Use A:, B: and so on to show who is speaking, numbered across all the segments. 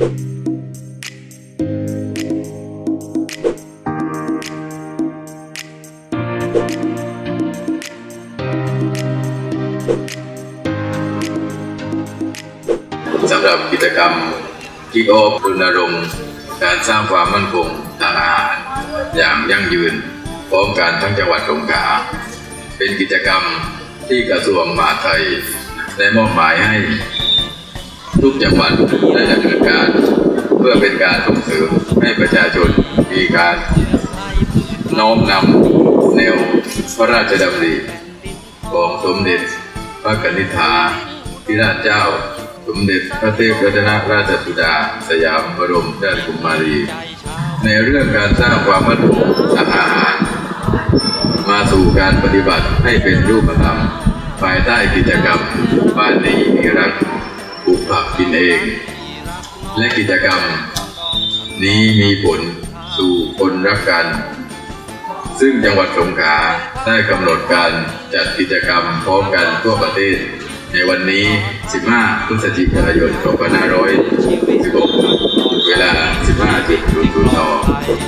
A: สำหรับกิจกรรมที่โอบรณรงค์การสร้างความมั่นคงทางอาหารอย่างยั่งยืนพร้อมกันทั้งจังหวัดสงขลาเป็นกิจกรรมที่กระทรวงมหาดไทยได้มอบหมายให้ทุกจังหวัดได้ดำเนินการ เป็นการส่งเสริมให้ประชาชนมีการน้อมนำแนวพระราชดำริของสมเด็จพระกนิษฐาธิราชเจ้า สมเด็จพระเทพรัตนราชสุดา สยามบรมราชกุมารี ในเรื่องการสร้างความมั่นคงทางอาหาร มาสู่การปฏิบัติให้เป็นรูปธรรมภายใต้กิจกรรมบ้านนี้มีรักปลูกผักกินเอง และกิจกรรม นี้มีผลสู่คนรักกัน ซึ่งจังหวัดสงขลาได้กำหนดการจัดกิจกรรมพร้อมกันทั่วประเทศ ในวันนี้ 15 พฤศจิกายน 2516เวลา 15.00น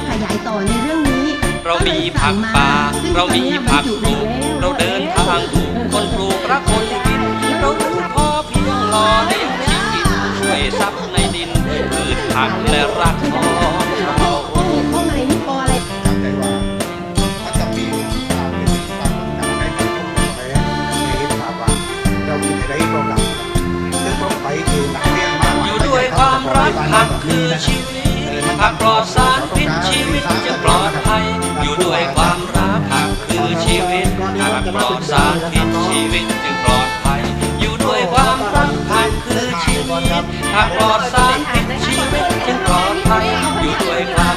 B: ขยายต่อในเรื่องนี้
C: เรามีผักป่าเรามีผักปลูกเราเดิน หักและรักของเรา
B: ห้องห้องอะไม่พออะไร
D: ใจว่ามันจะมีตามเป็นตามตามในที่ผมไปในเห็นภาพว่าเรามีอะไรให้เราดังซึ่งไปคือหนักเรียนมาก
C: อยู่ด้วยความรักผักคือชีวิตผักปลอดสารพิษชีวิตจะปลอดภัย อยู่ด้วยความรักผักคือชีวิตผักปลอดสารพิษชีวิต ครับหากปลอดสารพิษชีวิตฉันปลอดภัยอยู่ด้วยใคร